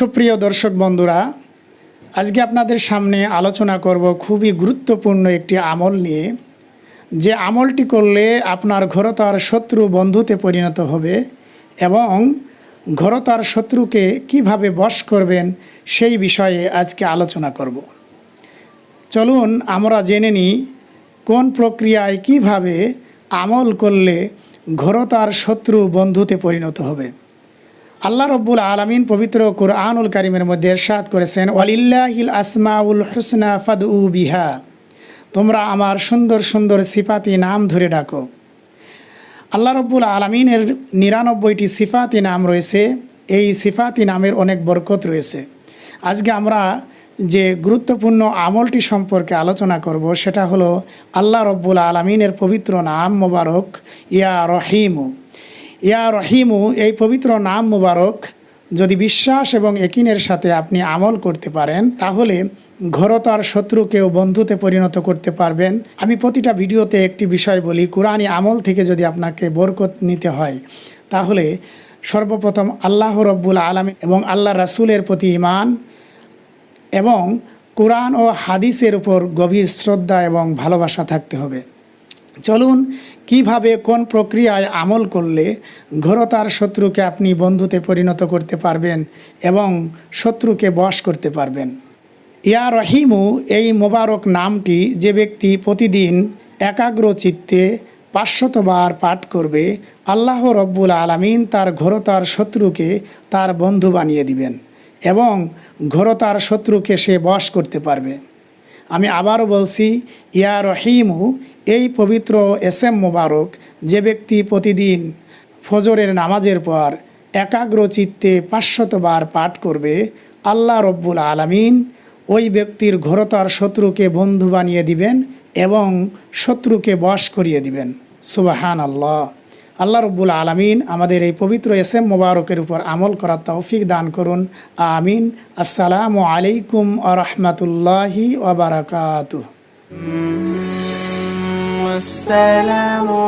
সুপ্রিয় দর্শক বন্ধুরা, আজকে আপনাদের সামনে আলোচনা করব খুবই গুরুত্বপূর্ণ একটি আমল নিয়ে। যে আমলটি করলে আপনার ঘরতার শত্রু বন্ধুতে পরিণত হবে এবং ঘরতার শত্রুকে কীভাবে বশ করবেন সেই বিষয়ে আজকে আলোচনা করব। চলুন আমরা জেনে নিই কোন প্রক্রিয়ায় কীভাবে আমল করলে ঘরতার শত্রু বন্ধুতে পরিণত হবে। আল্লাহ রব্বুল আলমিন পবিত্র কুরআনুল কারিমের মধ্যে এরশাদ করেছেন, ওয়ালিল্লাহিল আসমাউল হুসনা উ বিহা। তোমরা আমার সুন্দর সুন্দর সিফাতি নাম ধরে ডাকো। আল্লাহ রব্বুল আলমিনের নিরানব্বইটি সিফাতি নাম রয়েছে, এই সিফাতি নামের অনেক বরকত রয়েছে। আজকে আমরা যে গুরুত্বপূর্ণ আমলটি সম্পর্কে আলোচনা করব, সেটা হলো, আল্লাহ রব্বুল আলমিনের পবিত্র নাম মোবারক, ইয়া রহিমু। ইয়া রহিমু, এই পবিত্র নাম মুবারক, যদি বিশ্বাস এবং একিনের সাথে আপনি আমল করতে পারেন, তাহলে ঘরতার শত্রুকেও বন্ধুতে পরিণত করতে পারবেন। আমি প্রতিটা ভিডিওতে একটি বিষয় বলি কোরআনী আমল থেকে যদি আপনাকে বরকত নিতে হয়, তাহলে সর্বপ্রথম আল্লাহ রব্বুল আলমী এবং আল্লাহ রাসুলের প্রতি ইমান এবং কোরআন ও হাদিসের উপর গভীর শ্রদ্ধা এবং ভালোবাসা থাকতে হবে। চলুন, কীভাবে কোন প্রক্রিয়ায় আমল করলে ঘরতার শত্রুকে আপনি বন্ধুতে পরিণত করতে পারবেন এবং শত্রুকে বশ করতে পারবেন? ইয়া রহিমু, এই মোবারক নামটি যে ব্যক্তি প্রতিদিন একাগ্র চিত্তে পাঁচশতবার পাঠ করবে, আল্লাহ রব্বুল আলমিন তার ঘরতার শত্রুকে তার বন্ধু বানিয়ে দিবেন এবং ঘরতার শত্রুকে সে বশ করতে পারবে। আমি আবারও বলছি, ইয়া রহিমু, এই পবিত্র এস এম মোবারক যে ব্যক্তি প্রতিদিন ফজরের নামাজের পর একাগ্র চিত্তে পাঁচশতবার পাঠ করবে, আল্লাহ রব্বুল আলমিন ওই ব্যক্তির ঘরতার শত্রুকে বন্ধু বানিয়ে দিবেন এবং শত্রুকে বশ করিয়ে দিবেন। সুবাহান আল্লাহ আল্লাহ রব্বুল আলমিন আমাদের এই পবিত্র এস এম মোবারকের উপর আমল করার তৌফিক দান করুন। আমিন। আসসালামু আলাইকুম আ ওবরাকাত আসসালামু